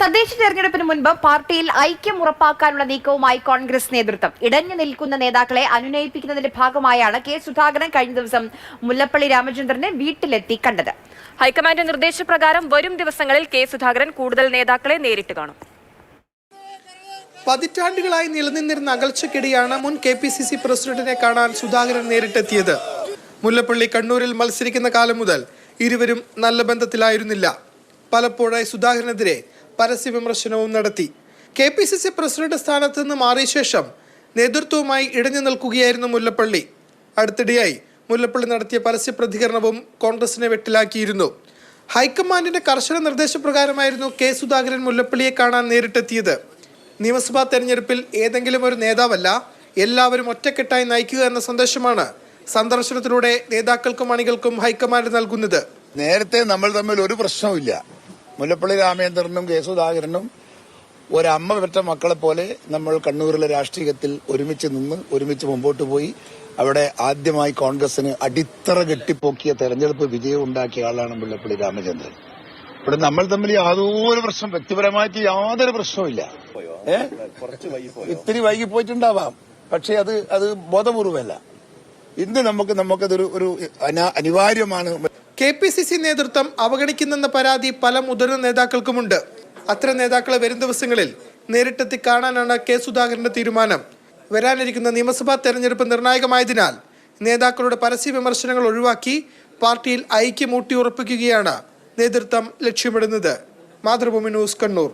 തദ്ദേശ തെരഞ്ഞെടുപ്പിന് മുൻപ് പാർട്ടിയിൽ ഐക്യം ഉറപ്പാക്കാനുള്ള നീക്കവുമായി കോൺഗ്രസ് നേതൃത്വം. ഇടഞ്ഞു നിൽക്കുന്ന നേതാക്കളെ അനുനയിപ്പിക്കുന്നതിന്റെ ഭാഗമായാണ് കെ സുധാകരൻ കഴിഞ്ഞ ദിവസം മുല്ലപ്പള്ളി രാമചന്ദ്രനെ വീട്ടിലെത്തി കണ്ടത്. ഹൈക്കമാൻഡ് നിർദ്ദേശപ്രകാരം വരും ദിവസങ്ങളിൽ കെ സുധാകരൻ കൂടുതൽ നേതാക്കളെ നേരിട്ട് കാണും. പതിറ്റാണ്ടുകളായി നിലനിന്നിരുന്ന അകൽച്ചക്കിടെയാണ് മുൻ കെ പി സി സി പ്രസിഡന്റിനെ കാണാൻ സുധാകരൻ നേരിട്ടെത്തിയത്. മുല്ലപ്പള്ളി കണ്ണൂരിൽ മത്സരിക്കുന്ന കാലം മുതൽ ഇരുവരും നല്ല ബന്ധത്തിലായിരുന്നില്ല. പലപ്പോഴായി സുധാകരനെതിരെ പരസ്യ വിമർശനവും നടത്തി. K P C C president സ്ഥാനത്ത് നിന്ന് മാറിയ ശേഷം നേതൃത്വവുമായി ഇടഞ്ഞു നിൽക്കുകയായിരുന്നു മുല്ലപ്പള്ളി. അടുത്തിടെയായി മുല്ലപ്പള്ളി നടത്തിയ പരസ്യ പ്രതികരണവും കോൺഗ്രസിനെ വെട്ടിലാക്കിയിരുന്നു. ഹൈക്കമാൻഡിന്റെ കർശന നിർദ്ദേശപ്രകാരമായിരുന്നു കെ സുധാകരൻ മുല്ലപ്പള്ളിയെ കാണാൻ നേരിട്ടെത്തിയത്. നിയമസഭാ തെരഞ്ഞെടുപ്പിൽ ഏതെങ്കിലും ഒരു നേതാവല്ല എല്ലാവരും ഒറ്റക്കെട്ടായി നയിക്കുക എന്ന സന്ദേശമാണ് സന്ദർശനത്തിലൂടെ നേതാക്കൾക്കും അണികൾക്കും ഹൈക്കമാൻഡ് നൽകുന്നത്. നേരത്തെ നമ്മൾ തമ്മിൽ ഒരു പ്രശ്നവുമില്ല. മുല്ലപ്പള്ളി രാമചന്ദ്രനും കെ സുധാകരനും ഒരമ്മ പെറ്റ മക്കളെ പോലെ നമ്മൾ കണ്ണൂരിലെ രാഷ്ട്രീയത്തിൽ ഒരുമിച്ച് നിന്ന് ഒരുമിച്ച് മുമ്പോട്ട് പോയി. അവിടെ ആദ്യമായി കോൺഗ്രസിന് അടിത്തറ കെട്ടിപ്പോക്കിയ തെരഞ്ഞെടുപ്പ് വിജയം ഉണ്ടാക്കിയ ആളാണ് മുല്ലപ്പള്ളി രാമചന്ദ്രൻ. ഇവിടെ നമ്മൾ തമ്മിൽ യാതൊരു പ്രശ്നം വ്യക്തിപരമായിട്ട് യാതൊരു പ്രശ്നവുമില്ല. ഇത്തിരി വൈകി പോയിട്ടുണ്ടാവാം. പക്ഷെ അത് അത് ബോധപൂർവമല്ല. ഇന്ന് നമുക്ക് നമുക്കതൊരു ഒരു അനിവാര്യമാണ് കെ പി സി സി നേതൃത്വം അവഗണിക്കുന്നെന്ന പരാതി പല മുതിർന്ന നേതാക്കൾക്കുമുണ്ട്. അത്തരം നേതാക്കളെ വരും ദിവസങ്ങളിൽ നേരിട്ടെത്തി കാണാനാണ് കെ സുധാകരന്റെ തീരുമാനം. വരാനിരിക്കുന്ന നിയമസഭാ തെരഞ്ഞെടുപ്പ് നിർണായകമായതിനാൽ നേതാക്കളുടെ പരസ്യ വിമർശനങ്ങൾ ഒഴിവാക്കി പാർട്ടിയിൽ ഐക്യം ഊട്ടിയുറപ്പിക്കുകയാണ് നേതൃത്വം ലക്ഷ്യമിടുന്നത്. മാതൃഭൂമി ന്യൂസ് കണ്ണൂർ.